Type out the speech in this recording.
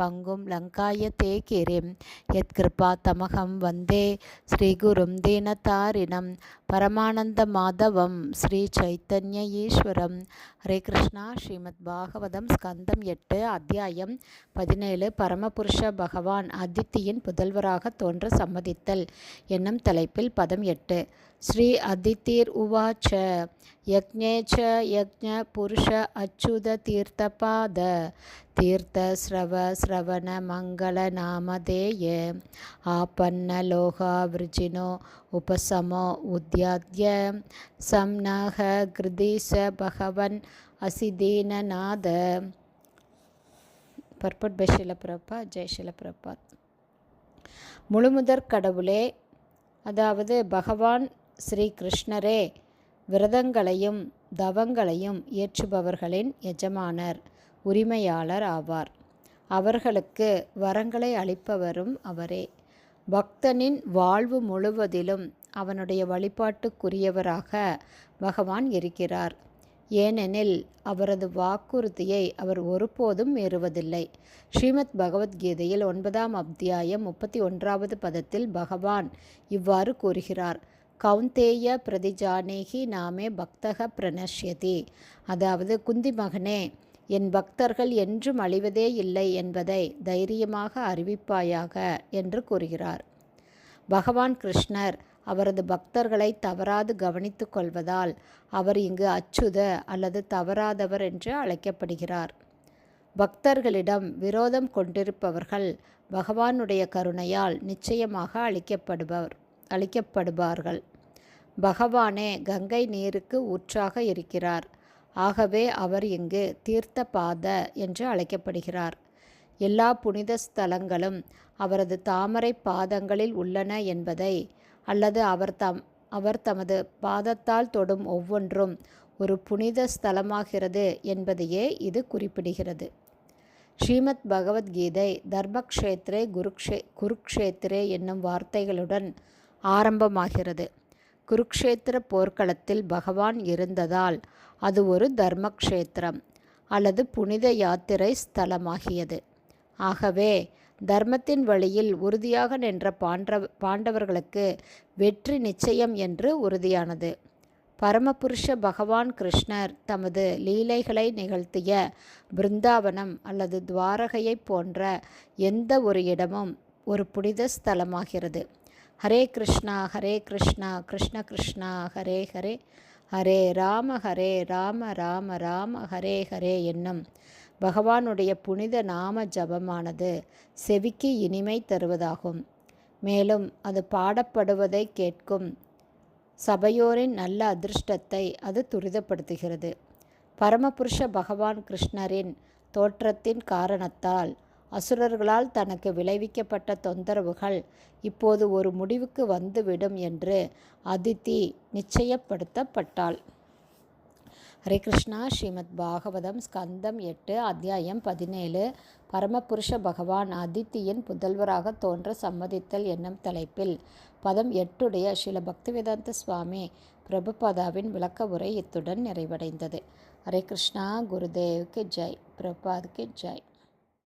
பங்கும் லங்காய தே கிரிம் யத்கிருபா தமகம் வந்தே ஸ்ரீகுரும் தீனதாரிணம் பரமானந்த மாதவம் ஸ்ரீ சைத்தன்ய ஈஸ்வரம். ஹரே கிருஷ்ணா. ஸ்ரீமத் பாகவதம் ஸ்கந்தம் எட்டு அத்தியாயம் பதினேழு. பரமபுருஷ பகவான் அதித்தியின் புதல்வராக தோன்ற சம்மதித்தல். என்னும் தலைப்பில் பதம் எட்டு. ஸ்ரீ அதித்தீர் உவாச்ச யக்ஞே யக்ஞ புருஷ அச்சுத தீர்த்தபாத தீர்த்த ஸ்ரவ ஸ்ரவண மங்கள நாமதேய ஆபன்ன லோகா விருஜினோ உபசமோ உத்யாத்ய சம்நாக கிருதீச பகவன் அசிதீனநாத பர்பட் பை ஷிலப்பிரபா ஜெய் ஷிலப்பிரபாத் முழுமுதற் கடவுளே அதாவது பகவான் ஸ்ரீ கிருஷ்ணரே விரதங்களையும் தவங்களையும் ஏற்றுபவர்களின் எஜமானர் உரிமையாளர் ஆவார். அவர்களுக்கு வரங்களை அளிப்பவரும் அவரே. பக்தனின் வாழ்வு முழுவதிலும் அவனுடைய வழிபாட்டுக்குரியவராக பகவான் இருக்கிறார். ஏனெனில் அவரது வாக்குறுதியை அவர் ஒருபோதும் மீறுவதில்லை. ஸ்ரீமத் பகவத்கீதையில் ஒன்பதாம் அத்தியாயம் முப்பத்தி ஒன்றாவது பதத்தில் பகவான் இவ்வாறு கூறுகிறார். கவுந்தேய பிரதிஜானேகி நாமே பக்தக பிரணஷ்யதி. அதாவது குந்தி மகனே என் பக்தர்கள் என்றும் அழிவதே இல்லை என்பதை தைரியமாக அறிவிப்பாயாக என்று கூறுகிறார். பகவான் கிருஷ்ணர் அவரது பக்தர்களை தவறாது கவனித்து கொள்வதால் அவர் இங்கு அச்சுத அல்லது தவறாதவர் என்று அழைக்கப்படுகிறார். பக்தர்களிடம் விரோதம் கொண்டிருப்பவர்கள் பகவானுடைய கருணையால் நிச்சயமாக அழிக்கப்படுபவர். அளிக்கப்படுவார்கள். பகவானே கங்கை நீருக்கு ஊற்றாக இருக்கிறார். ஆகவே அவர் இங்கு தீர்த்த பாத என்று அழைக்கப்படுகிறார். எல்லா புனித ஸ்தலங்களும் அவரது தாமரை பாதங்களில் உள்ளன என்பதை அல்லது அவர் தம் அவர் தமது பாதத்தால் தொடும் ஒவ்வொன்றும் ஒரு புனித ஸ்தலமாகிறது என்பதையே இது குறிப்பிடுகிறது. ஸ்ரீமத் பகவத்கீதை தர்மக்ஷேத்ரே குருக்ஷே குருக்ஷேத்ரே என்னும் வார்த்தைகளுடன் ஆரம்பமாகிறது. குருக்ஷேத்திர போர்க்களத்தில் பகவான் இருந்ததால் அது ஒரு தர்மக்ஷேத்திரம் அல்லது புனித யாத்திரை ஸ்தலமாகியது. ஆகவே தர்மத்தின் வழியில் உறுதியாக நின்ற பாண்டவ பாண்டவர்களுக்கு வெற்றி நிச்சயம் என்று உறுதியானது. பரமபுருஷ பகவான் கிருஷ்ணர் தமது லீலைகளை நிகழ்த்திய பிருந்தாவனம் அல்லது துவாரகையை போன்ற எந்த ஒரு இடமும் ஒரு புனித ஸ்தலமாகிறது. ஹரே கிருஷ்ணா ஹரே கிருஷ்ணா கிருஷ்ண கிருஷ்ணா ஹரே ஹரே. ஹரே ராம ஹரே ராம ராம ராம ஹரே ஹரே என்னும் பகவானுடைய புனித நாம ஜபமானது செவிக்கு இனிமை தருவதாகும். மேலும் அது பாடப்படுவதை கேட்கும் சபையோரின் நல்ல அதிர்ஷ்டத்தை அது துரிதப்படுத்துகிறது. பரமபுருஷ பகவான் கிருஷ்ணரின் தோற்றத்தின் காரணத்தால் அசுரர்களால் தனக்கு விளைவிக்கப்பட்ட தொந்தரவுகள் இப்போது ஒரு முடிவுக்கு வந்துவிடும் என்று அதித்தி நிச்சயப்படுத்தப்பட்டாள். ஹரே கிருஷ்ணா. ஸ்ரீமத் பாகவதம் ஸ்கந்தம் எட்டு அத்தியாயம் பதினேழு. பரமபுருஷ பகவான் அதித்தியின் புதல்வராக தோன்ற சம்மதித்தல் என்னும் தலைப்பில் பதம் எட்டுடைய ஸ்ரீல பக்திவேதாந்த சுவாமி பிரபுபாதாவின் விளக்க உரை இத்துடன் நிறைவடைந்தது. ஹரே கிருஷ்ணா. குருதேவுக்கு ஜெய். பிரபாதுக்கு ஜெய்.